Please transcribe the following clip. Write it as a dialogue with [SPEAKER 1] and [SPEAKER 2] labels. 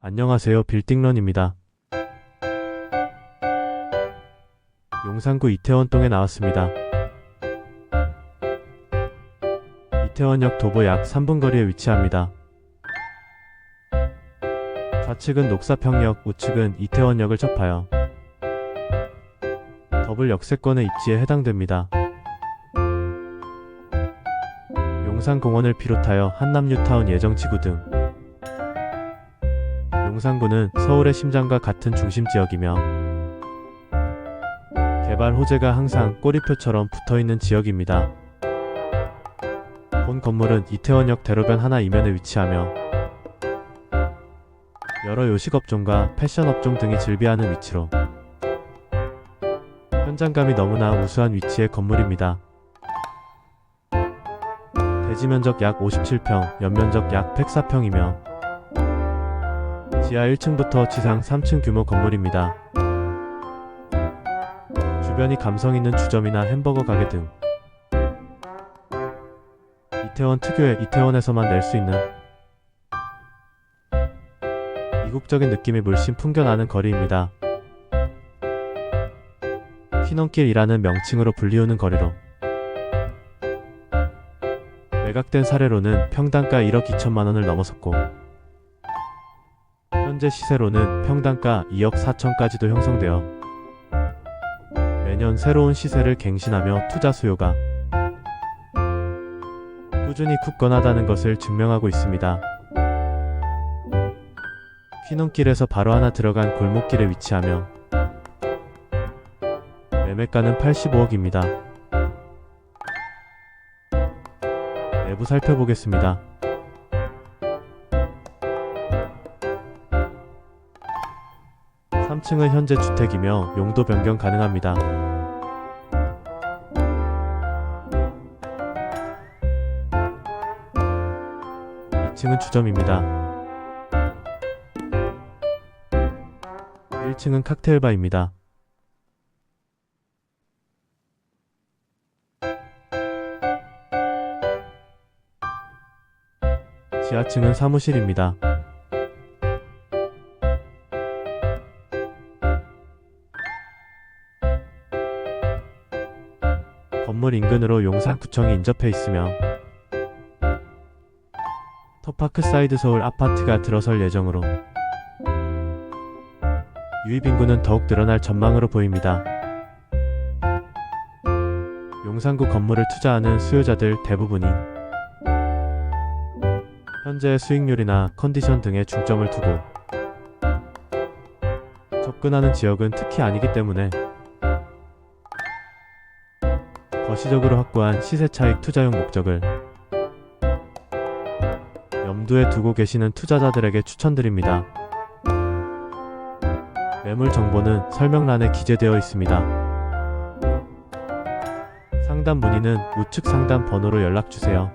[SPEAKER 1] 안녕하세요. 빌딩런입니다. 용산구 이태원동에 나왔습니다. 이태원역 도보 약 3분 거리에 위치합니다. 좌측은 녹사평역, 우측은 이태원역을 접하여 더블 역세권의 입지에 해당됩니다. 용산공원을 비롯하여 한남뉴타운 예정지구 등 용산구는 서울의 심장과 같은 중심 지역이며 개발 호재가 항상 꼬리표처럼 붙어 있는 지역입니다. 본 건물은 이태원역 대로변 하나 이면에 위치하며 여러 요식업종과 패션업종 등이 즐비하는 위치로 현장감이 너무나 우수한 위치의 건물입니다. 대지 면적 약 57평, 연면적 약 104평이며 지하 1층부터 지상 3층 규모 건물입니다. 주변이 감성 있는 주점이나 햄버거 가게 등 이태원 특유의 이태원에서만 낼 수 있는 이국적인 느낌이 물씬 풍겨나는 거리입니다. 휘넘길이라는 명칭으로 불리우는 거리로 매각된 사례로는 평당가 1억 2천만 원을 넘어섰고 현재 시세로는 평당가 2억 4천까지도 형성되어 매년 새로운 시세를 갱신하며 투자 수요가 꾸준히 굳건하다는 것을 증명하고 있습니다. 휘넘길에서 바로 하나 들어간 골목길에 위치하며 매매가는 85억입니다. 내부 살펴보겠습니다. (3층은) 현재 주택이며 용도 변경 가능합니다. (2층은) 주점입니다. (1층은) 칵테일 바입니다. 지하층은 사무실입니다. 건물 인근으로 용산구청이 인접해 있으며 터파크 사이드 서울 아파트가 들어설 예정으로 유입 인구는 더욱 늘어날 전망으로 보입니다. 용산구 건물을 투자하는 수요자들 대부분이 현재 수익률이나 컨디션 등에 중점을 두고 접근하는 지역은 특히 아니기 때문에 거시적으로 확보한 시세 차익 투자용 목적을 염두에 두고 계시는 투자자들에게 추천드립니다. 매물 정보는 설명란에 기재되어 있습니다. 상담 문의는 우측 상담 번호로 연락 주세요.